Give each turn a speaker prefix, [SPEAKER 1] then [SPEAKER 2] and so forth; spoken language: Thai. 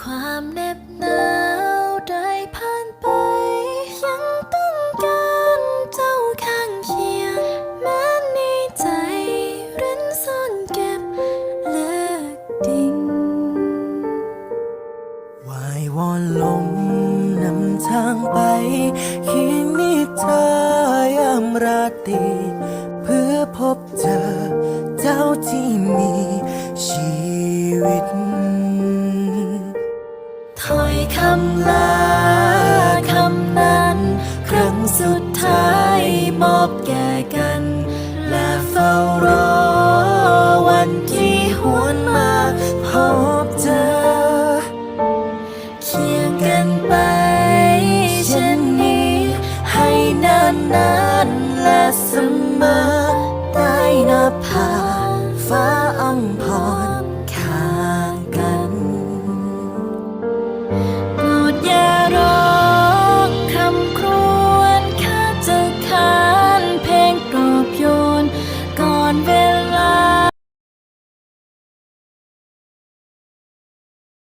[SPEAKER 1] ความเหน็บหนาวได้ผ่านไป ยังต้องการเจ้าข้างเคียง แม้ในใจเร้นซ่อนเก็บเลือกดิ่ง
[SPEAKER 2] วายวอนลมนำทางไปเขีนนิทายามราตรีเพื่อพบเจอเจ้าที่มีชีวิต
[SPEAKER 1] ถ้อยคำลาคำนั้น ครั้งสุดท้ายมอบแก่กัน และเ
[SPEAKER 2] ฝ้า
[SPEAKER 1] ร
[SPEAKER 2] อวันท
[SPEAKER 1] ี่
[SPEAKER 2] หว
[SPEAKER 1] น
[SPEAKER 2] มาพบเจอ
[SPEAKER 1] เคียงกันไปเช่นนี้ ให้
[SPEAKER 2] นานนานและเสมอ